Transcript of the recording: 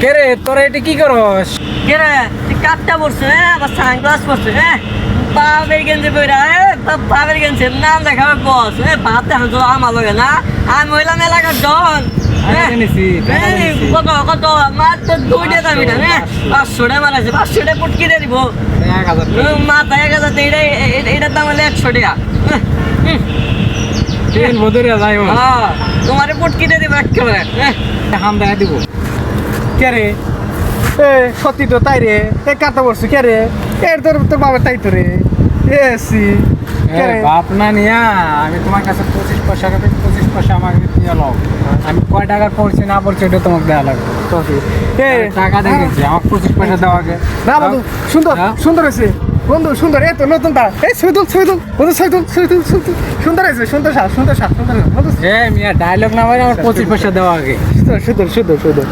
কে রে তোরা এটা কি করস? কেরে তুই কাটটা পড়ছে হ্যাঁ আবার সানগ্লাস পড়ছে হ্যাঁ বাবের গেঞ্জি বইরা হ্যাঁ বাবের গেঞ্জির নাম দেখা বস হ্যাঁ ভাত দেখা তো আমার লগে না আমি হইলাম এলাকার জানিছি। কত কত মাত্র দুইটা দাবি না হ্যাঁ পাঁচশো। টাকা মারাছে পাঁচশো পুটকি দিয়ে দিব। এক হাজার টাকা। মাথা এক হাজার এটা এটার দাম হলে একশো টাকা। হ্যাঁ, তোমারে পুটকি দিয়ে দিব একেবারে হাম দেখা দিব। কে রে এ সত্যি তো তাই রে। এ কাটা পড়ছো কে রে এর তোর তোর বাবা তাই তো রে। এসি বাপ না নিয়া আমি তোমার কাছে পঁচিশ পয়সা করে পঁচিশ পয়সা আমাকে দিয়ে লও। আমি কয় টাকা করছি না করছি এটা তোমাকে দেওয়া লাগবে। টাকা দেখেছি আমার পঁচিশ পয়সা দেওয়া আগে। না বন্ধু সুন্দর হ্যাঁ? সুন্দর হয়েছে। বন্ধু সুন্দর। এই তো নতুন তা এই সৈদুল সৈদুল বন্ধু সৈদুল সৈদুল সৈদুল সুন্দর হয়েছে সুন্দর সার সুন্দর সার সুন্দর এ মিয়া ডায়লগ না মারে আমার পঁচিশ পয়সা দেওয়া আগে। সুন্দর সুন্দর সুন্দর সুন্দর।